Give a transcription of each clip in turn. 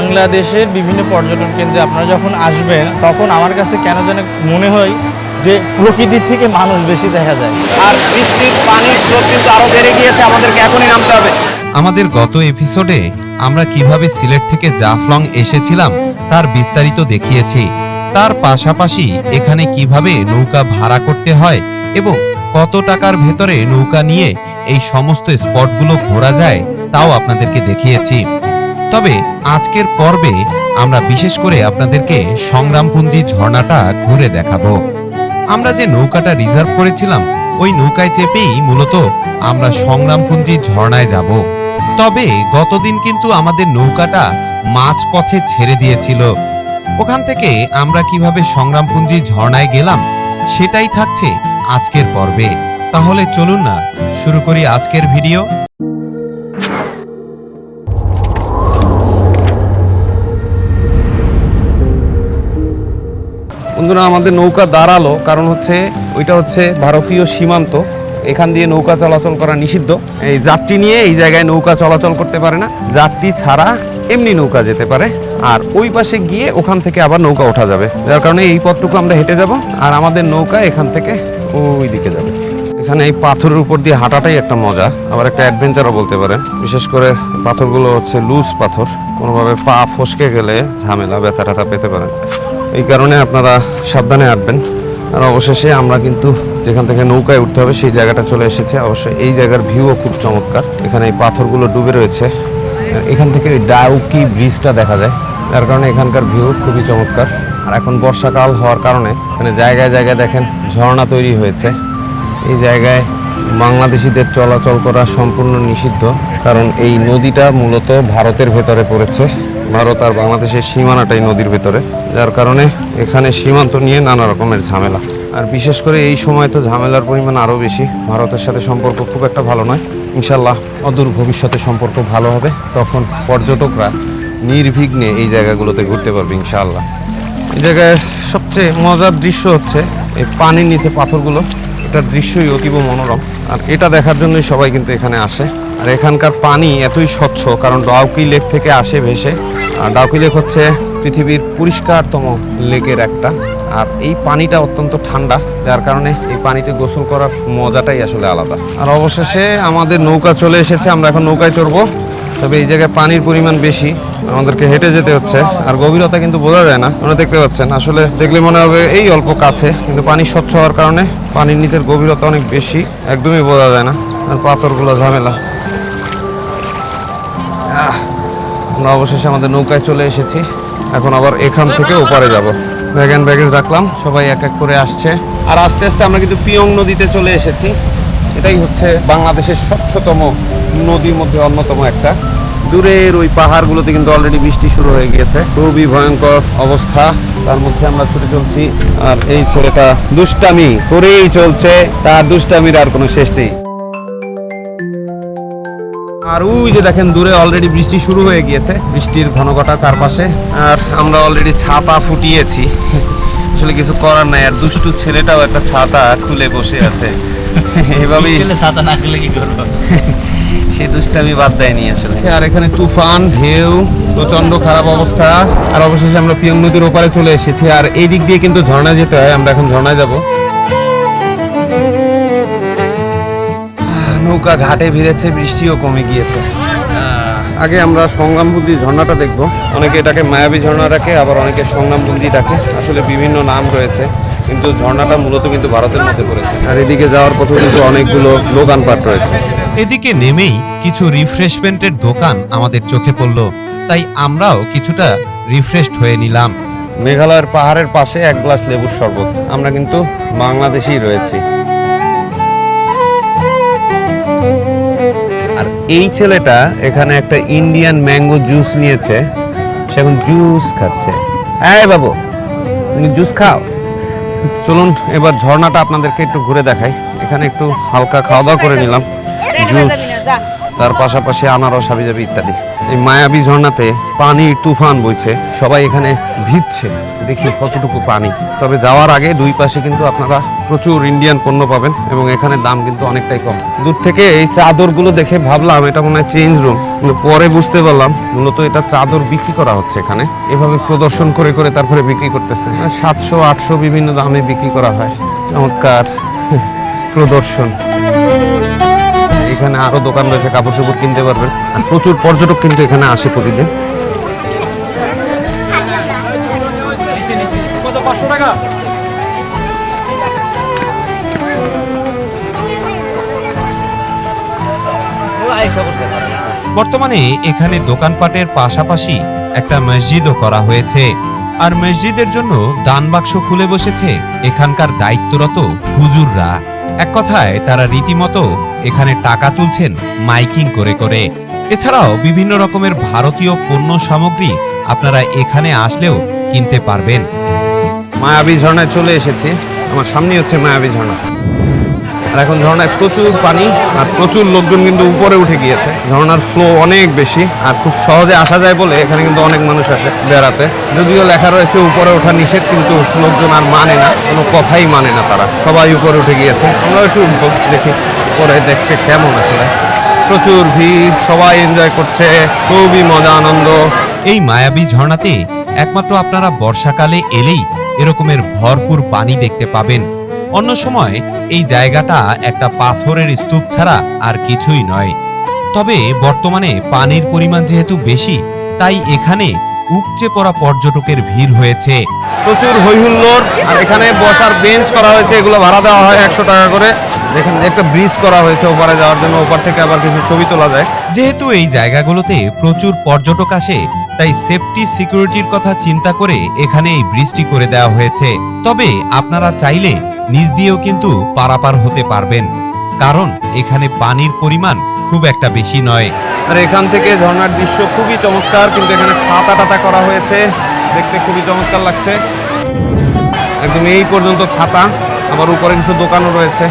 বাংলাদেশের বিভিন্ন পর্যটন কেন্দ্রে আপনারা যখন আসবেন, তখন আমার কাছে কেন যেন মনে হয় যে প্রকৃতির থেকে মানুষ বেশি দেখা যায়। আর বৃষ্টির পানির স্রোত কিন্তু আরও বেড়ে গিয়েছে, আমাদেরকে এখনই নামতে হবে। আমাদের গত এপিসোডে আমরা কীভাবে সিলেট থেকে জাফলং এসেছিলাম, তার বিস্তারিত দেখিয়েছি। তার পাশাপাশি এখানে কীভাবে নৌকা ভাড়া করতে হয় এবং কত টাকার ভেতরে নৌকা নিয়ে এই সমস্ত স্পটগুলো ঘোরা যায়, তাও আপনাদেরকে দেখিয়েছি। তবে আজকের পর্বে আমরা বিশেষ করে আপনাদেরকে সংগ্রামপুঞ্জি ঝর্ণাটা ঘুরে দেখাবো। আমরা যে নৌকাটা রিজার্ভ করেছিলাম, ওই নৌকায় চেপেই মূলত আমরা সংগ্রামপুঞ্জি ঝর্ণায় যাব। তবে গতদিন কিন্তু আমাদের নৌকাটা মাঝপথে ছেড়ে দিয়েছিল। ওখান থেকে আমরা কীভাবে সংগ্রামপুঞ্জি ঝর্ণায় গেলাম, সেটাই থাকছে আজকের পর্বে। তাহলে চলুন না, শুরু করি আজকের ভিডিও। বন্ধুরা, আমাদের নৌকা দাঁড়াল। কারণ হচ্ছে ওইটা হচ্ছে ভারতীয় সীমান্ত। এখান দিয়ে নৌকা চলাচল করা নিষিদ্ধ। এই যাত্রী নিয়ে এই জায়গায় নৌকা চলাচল করতে পারে না। যাত্রী ছাড়া এমনি নৌকা যেতে পারে। আর ওই পাশে গিয়ে ওখান থেকে আবার নৌকা ওঠা যাবে। যার কারণে এই পথটুকু আমরা হেঁটে যাব আর আমাদের নৌকা এখান থেকে ওই দিকে যাবে। এখানে এই পাথরের উপর দিয়ে হাঁটাটাই একটা মজা। আবার একটা অ্যাডভেঞ্চারও বলতে পারেন। বিশেষ করে পাথরগুলো হচ্ছে লুজ পাথর। কোনোভাবে পা ফসকে গেলে ঝামেলা ব্যথা ট্যাথা পেতে পারেন। এই কারণে আপনারা সাবধানে আঁটবেন আর অবশেষে আমরা কিন্তু যেখান থেকে নৌকায় উঠতে হবে, সেই জায়গাটা চলে এসেছে। অবশ্য এই জায়গার ভিউও খুব চমৎকার। এখানে এই পাথরগুলো ডুবে রয়েছে। এখান থেকে ডাউকি ব্রিজটা দেখা যায়। যার কারণে এখানকার ভিউ খুবই চমৎকার। আর এখন বর্ষাকাল হওয়ার কারণে এখানে জায়গায় জায়গায় দেখেন ঝর্ণা তৈরি হয়েছে। এই জায়গায় বাংলাদেশিদের চলাচল করা সম্পূর্ণ নিষিদ্ধ। কারণ এই নদীটা মূলত ভারতের ভেতরে পড়েছে। ভারত আর বাংলাদেশের সীমানাটাই নদীর ভেতরে, যার কারণে এখানে সীমান্ত নিয়ে নানা রকমের ঝামেলা। আর বিশেষ করে এই সময় তো ঝামেলার পরিমাণ আরও বেশি। ভারতের সাথে সম্পর্ক খুব একটা ভালো নয়। ইনশাল্লাহ অদূর ভবিষ্যতে সম্পর্ক ভালো হবে। তখন পর্যটকরা নির্বিঘ্নে এই জায়গাগুলোতে ঘুরতে পারবে ইনশাআল্লাহ। এই জায়গায় সবচেয়ে মজার দৃশ্য হচ্ছে এই পানির নিচে পাথরগুলো। এটার দৃশ্যই অতীব মনোরম। আর এটা দেখার জন্যই সবাই কিন্তু এখানে আসে। আর এখানকার পানি এতই স্বচ্ছ, কারণ ডাউকি লেক থেকে আসে ভেসে। আর ডাউকি লেক হচ্ছে পৃথিবীর পরিষ্কারতম লেকের একটা। আর এই পানিটা অত্যন্ত ঠান্ডা, যার কারণে এই পানিতে গোসল করার মজাটাই আসলে আলাদা। আর অবশেষে আমাদের নৌকা চলে এসেছে, আমরা এখন নৌকায় চড়বো। তবে এই জায়গায় পানির পরিমাণ বেশি, আমাদেরকে হেঁটে যেতে হচ্ছে। আর গভীরতা কিন্তু বোঝা যায় না, আপনারা দেখতে পাচ্ছেন। আসলে দেখলে মনে হবে এই অল্প কাছে, কিন্তু পানি স্বচ্ছ হওয়ার কারণে পানির নিচের গভীরতা অনেক বেশি, একদমই বোঝা যায় না। আর পাথরগুলো ঝামেলা। আমরা অবশেষে আমাদের নৌকায় চলে এসেছি। এখন আবার এখান থেকে ওপারে যাব। ব্যাগ অ্যান্ড ব্যাগেজ রাখলাম, সবাই এক এক করে আসছে। আর আস্তে আস্তে আমরা কিন্তু পিয়ং নদীতে চলে এসেছি। এটাই হচ্ছে বাংলাদেশের স্বচ্ছতম নদীর মধ্যে অন্যতম একটা। দূরের ওই পাহাড়গুলোতে কিন্তু অলরেডি বৃষ্টি শুরু হয়ে গিয়েছে। খুবই ভয়ঙ্কর অবস্থা। তার মধ্যে আমরা ছুটে চলছি। আর এই ছেলেটা দুষ্টামি করেই চলছে। তার দুষ্টামির আর কোনো শেষ নেই। আর ওই যে দেখেন দূরে অলরেডি বৃষ্টি শুরু হয়ে গিয়েছে। বৃষ্টির ঘনঘটা চারপাশে। আর আমরা অলরেডি ছাতা ফুটিয়েছি। আসলে কিছু করার নাই। আর দুষ্টু ছেলেটাও একটা ছাতা খুলে বসে আছে। এভাবেই ছেলে ছাতা না খেলে কি করব? সে দুষ্টামি বাদ দেয়নি আসলে। আর এখানে তুফান ঢেউ প্রচণ্ড খারাপ অবস্থা। আর অবশেষে আমরা পিয়ং নদীর ওপারে চলে এসেছি। আর এই দিক দিয়ে কিন্তু ঝর্ণায় যেতে হয়। আমরা এখন ঝর্ণায় যাব। নৌকা ঘাটে ভিড়েছে বৃষ্টিও কমে গিয়েছে। আগে আমরা সংগ্রামবুদ্ধি ঝর্ণাটা দেখব। অনেকে এটাকে মায়াবী ঝর্ণা ডাকে আবার অনেকে সংগ্রামবুদ্ধি ডাকে। আসলে বিভিন্ন নাম রয়েছে কিন্তু ঝর্ণাটা মূলত কিন্তু ভারতের মধ্যে পড়েছে। আর এদিকে যাওয়ার পথে কিন্তু অনেকগুলো দোকানপাট রয়েছে। এদিকে নেমেই কিছু রিফ্রেশমেন্টের দোকান আমাদের চোখে পড়ল। তাই আমরাও কিছুটা রিফ্রেশড হয়ে নিলাম। মেঘালয়ের পাহাড়ের পাশে এক গ্লাস লেবুর শরবত। আমরা কিন্তু বাংলাদেশেই রয়েছি। এই ছেলেটা এখানে একটা ইন্ডিয়ান ম্যাঙ্গো জুস নিয়েছে। সে এখন জুস খাচ্ছে। হ্যাঁ বাবু তুমি জুস খাও। চলুন এবার ঝর্ণাটা আপনাদেরকে একটু ঘুরে দেখাই। এখানে একটু হালকা খাওয়া দাওয়া করে নিলাম। জুস তার পাশাপাশি আনারস, হাবিজাবি ইত্যাদি। এই মায়াবী ঝর্ণাতে পানি তুফান বইছে, সবাই এখানে ভিজছে। দেখি কতটুকু পানি। তবে যাওয়ার আগে দুই পাশে কিন্তু আপনারা প্রচুর ইন্ডিয়ান পণ্য পাবেন এবং এখানে দাম কিন্তু অনেকটাই কম। দূর থেকে এই চাদরগুলো দেখে ভাবলাম, এটা মনে হয় চেঞ্জ রুম পরে বুঝতে পারলাম, মূলত এটা চাদর বিক্রি করা হচ্ছে এখানে। এভাবে প্রদর্শন করে করে তারপরে বিক্রি করতেছে। সাতশো, আটশো বিভিন্ন দামে বিক্রি করা হয়। চমৎকার প্রদর্শন। এখানে আরও দোকান রয়েছে কাপড় চোপড় কিনতে পারবেন। আর প্রচুর পর্যটক কিন্তু এখানে আসে প্রতিদিন। বর্তমানে এখানে দোকানপাটের পাশাপাশি একটা মসজিদও করা হয়েছে। আর মসজিদের জন্য দান বাক্স খুলে বসেছে এখানকার দায়িত্বরত হুজুররা। এক কথায়, তারা রীতিমতো এখানে টাকা তুলছেন মাইকিং করে করে। এছাড়াও বিভিন্ন রকমের ভারতীয় পণ্য সামগ্রী আপনারা এখানে আসলেও কিনতে পারবেন। মায়াবী ঝর্ণায় চলে এসেছি। আমার সামনে হচ্ছে মায়াবী ঝর্ণা। আর এখন ঝর্ণায় প্রচুর পানি আর প্রচুর লোকজন কিন্তু উপরে উঠে গিয়েছে। ঝর্ণার ফ্লো অনেক বেশি আর খুব সহজে আসা যায় বলে এখানে কিন্তু অনেক মানুষ আসে বেড়াতে। যদিও লেখা রয়েছে উপরে ওঠা নিষেধ, কিন্তু লোকজন আর মানে না, কোনো কথাই মানে না তারা। সবাই উপরে উঠে গিয়েছে। আমরা একটু দেখি উপরে দেখতে কেমন আসলে। প্রচুর ভিড়, সবাই এনজয় করছে, খুবই মজা, আনন্দ। এই মায়াবী ঝর্ণাতে একমাত্র আপনারা বর্ষাকালে এলেই এরকমের ভরপুর পানি দেখতে পাবেন। অন্য সময় এই জায়গাটা একটা পাথরের স্তূপ ছাড়া আর কিছুই নয়। তবে বর্তমানে পানির পরিমাণ যেহেতু বেশি তাই এখানে উপচে পড়া পর্যটকের ভিড় হয়েছে। প্রচুর হইহুল্লোর আর এখানে বসার বেঞ্চ করা হয়েছে এগুলো ভাড়া দেওয়া হয় একশো টাকা করে। দেখেন একটা ব্রিজ করা হয়েছে ওপারে যাওয়ার জন্য ওপার থেকে আবার কিছু ছবি তোলা যায়। যেহেতু এই জায়গাগুলোতে প্রচুর পর্যটক আসে তাই সেফটি সিকিউরিটির কথা চিন্তা করে এখানে এই ব্রিজটি করে দেওয়া হয়েছে। তবে আপনারা চাইলে নিজ দিয়েও কিন্তু পারাপার হতে পারবেন। কারণ এখানে পানির পরিমাণ খুব একটা বেশি নয়। আর এখান থেকে ঝর্ণার দৃশ্য খুবই চমৎকার, কিন্তু এখানে ছাতা টাতা করা হয়েছে। দেখতে খুবই চমৎকার লাগছে। একদম এই পর্যন্ত ছাতা, আবার উপরে কিছু দোকানও রয়েছে।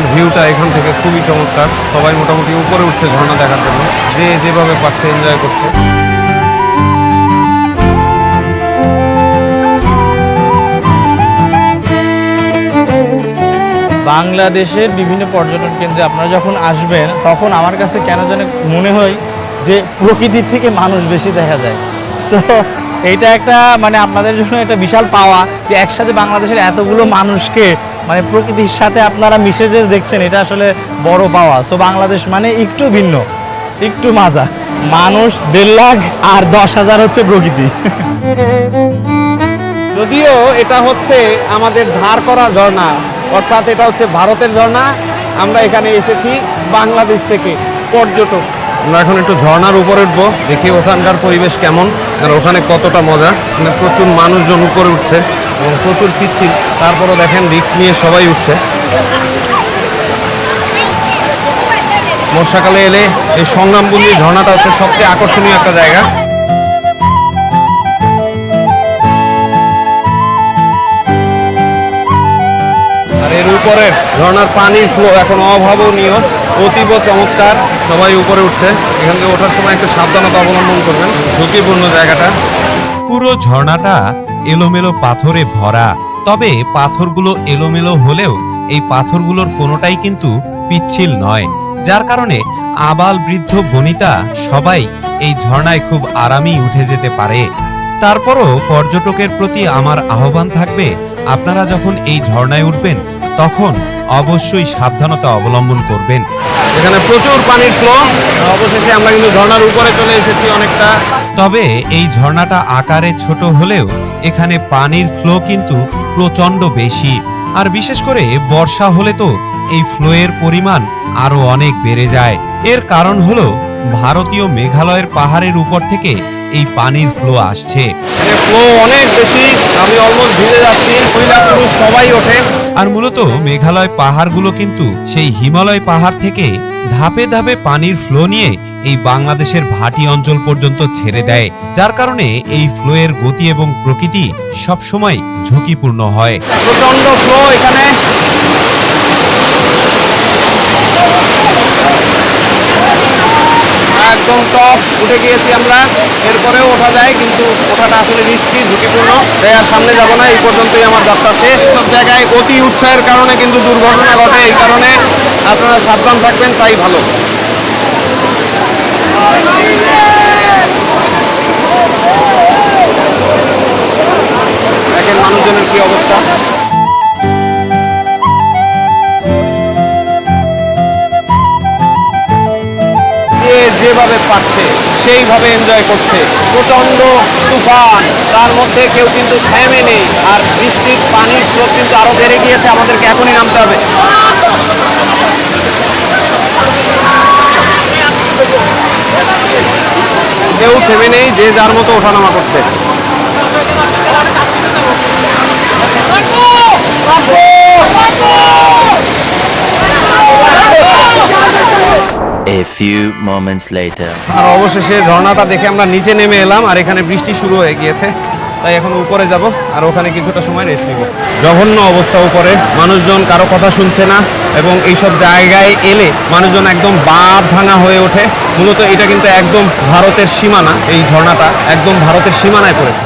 ঝর্ণার ভিউটা এখান থেকে খুবই চমৎকার। সবাই মোটামুটি উপরে উঠছে ঝর্ণা দেখার জন্য। যে যেভাবে পাচ্ছে এনজয় করছে। বাংলাদেশের বিভিন্ন পর্যটন কেন্দ্রে আপনারা যখন আসবেন, তখন আমার কাছে কেন যেন মনে হয় যে প্রকৃতির থেকে মানুষ বেশি দেখা যায়। সো এইটা একটা মানে আপনাদের জন্য একটা বিশাল পাওয়া যে একসাথে বাংলাদেশের এতগুলো মানুষকে মানে প্রকৃতির সাথে আপনারা মিশে যে দেখছেন এটা আসলে বড় পাওয়া। সো বাংলাদেশ মানে একটু ভিন্ন একটু মাজা। মানুষ দেড় লাখ আর দশ হাজার হচ্ছে প্রকৃতি। যদিও এটা হচ্ছে আমাদের ধার করা ঝর্ণা অর্থাৎ এটা হচ্ছে ভারতের ঝর্ণা আমরা এখানে এসেছি বাংলাদেশ থেকে পর্যটক। আমরা এখন একটু ঝর্ণার উপরে উঠবো দেখি ওখানকার পরিবেশ কেমন আর ওখানে কতটা মজা মানে প্রচুর মানুষজন উপরে উঠছে। এবং প্রচুর পিচ্ছিল। তারপরও দেখেন রিক্স নিয়ে সবাই উঠছে। বর্ষাকালে এলে এই সংগ্রামবন্দি ঝর্ণাটা হচ্ছে সবচেয়ে আকর্ষণীয় একটা জায়গা। আর এর উপরে ঝর্ণার পানির ফ্লো এখন অভাবনীয়, অতীব চমৎকার। সবাই উপরে উঠছে। এখান থেকে ওঠার সময় একটু সাবধানতা অবলম্বন করবেন। ঝুঁকিপূর্ণ জায়গাটা। পুরো ঝর্ণাটা এলোমেলো পাথরে ভরা। তবে পাথরগুলো এলোমেলো হলেও এই পাথরগুলোর কোনোটাই কিন্তু পিচ্ছিল নয়। যার কারণে আবাল বৃদ্ধ বনিতা সবাই এই ঝর্ণায় খুব আরামেই উঠে যেতে পারে। তারপরও পর্যটকের প্রতি আমার আহ্বান থাকবে, আপনারা যখন এই ঝর্ণায় উঠবেন, তখন অবশ্যই সাবধানতা অবলম্বন করবেন। এখানে প্রচুর পানির ফ্লো অবশেষে আমরা কিন্তু ঝর্ণার উপরে চলে এসেছি অনেকটা। তবে এই ঝর্ণাটা আকারে ছোট হলেও এখানে পানির ফ্লো কিন্তু প্রচণ্ড বেশি। আর বিশেষ করে বর্ষা হলে তো এই ফ্লোয়ের পরিমাণ আরও অনেক বেড়ে যায়। এর কারণ হলো ভারতীয় মেঘালয়ের পাহাড়ের উপর থেকে এই পানির ফ্লো আসছে। ফ্লো অনেক বেশি আমি অলমোস্ট ভিজে যাচ্ছি। মহিলা পুরুষ সবাই ওঠে। আর মূলত মেঘালয় পাহাড়গুলো কিন্তু সেই হিমালয় পাহাড় থেকে ধাপে ধাপে পানির ফ্লো নিয়ে এই বাংলাদেশের ভাটি অঞ্চল পর্যন্ত ছেড়ে দেয়, যার কারণে এই ফ্লোয়ের গতি এবং প্রকৃতি সবসময় ঝুঁকিপূর্ণ হয়। প্রচণ্ড ফ্লো এখানে। একদম টপ উঠে গিয়েছি আমরা। এরপরেও ওঠা যায়, কিন্তু ওঠাটা আসলে রিস্কি ঝুঁকিপূর্ণ আর সামনে যাব না, এই পর্যন্তই আমার যাত্রা শেষ। সব জায়গায় অতি উৎসাহের কারণে কিন্তু দুর্ঘটনা ঘটে, এই কারণে আপনারা সাবধান থাকবেন, তাই ভালো। দেখেন মানুষজনের কি অবস্থা। যেভাবে পারছে, সেইভাবে এনজয় করছে। প্রচণ্ড তুফান, তার মধ্যে কেউ কিন্তু থেমে নেই, আর বৃষ্টির পানির স্রোত কিন্তু আরও বেড়ে গিয়েছে, আমাদেরকে এখনই নামতে হবে। কেউ থেমে নেই, যে যার মতো ওঠানামা করছে। Few moments later. আর অবশেষে ঝর্ণাটা দেখে আমরা নিচে নেমে এলাম আর এখানে বৃষ্টি শুরু হয়ে গিয়েছে। তাই এখন উপরে যাব আর ওখানে কিছুটা সময় রেস্ট নিব। জঘন্য অবস্থা উপরে। মানুষজন কারও কথা শুনছে না এবং এইসব জায়গায় এলে মানুষজন একদম বাঁধ ভাঙা হয়ে ওঠে। মূলত এটা কিন্তু একদম ভারতের সীমানা এই ঝর্ণাটা একদম ভারতের সীমানায় পড়েছে।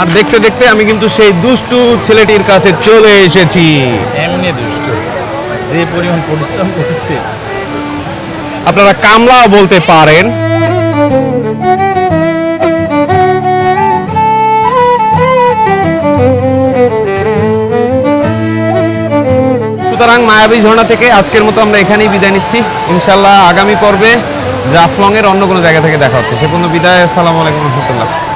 আর দেখতে দেখতে আমি কিন্তু সেই দুষ্টু ছেলেটির কাছে চলে এসেছি। যে পরিমাণ পরিশ্রম করেছে। আপনারা কামলাও বলতে পারেন। সুতরাং মায়াবী ঝর্ণা থেকে আজকের মতো আমরা এখানেই বিদায় নিচ্ছি। ইনশাল্লাহ আগামী পর্বে জাফলং এর অন্য কোনো জায়গা থেকে দেখা হচ্ছে। সে কোনো বিদায়, আসসালামু আলাইকুম রহমতুল্লাহ।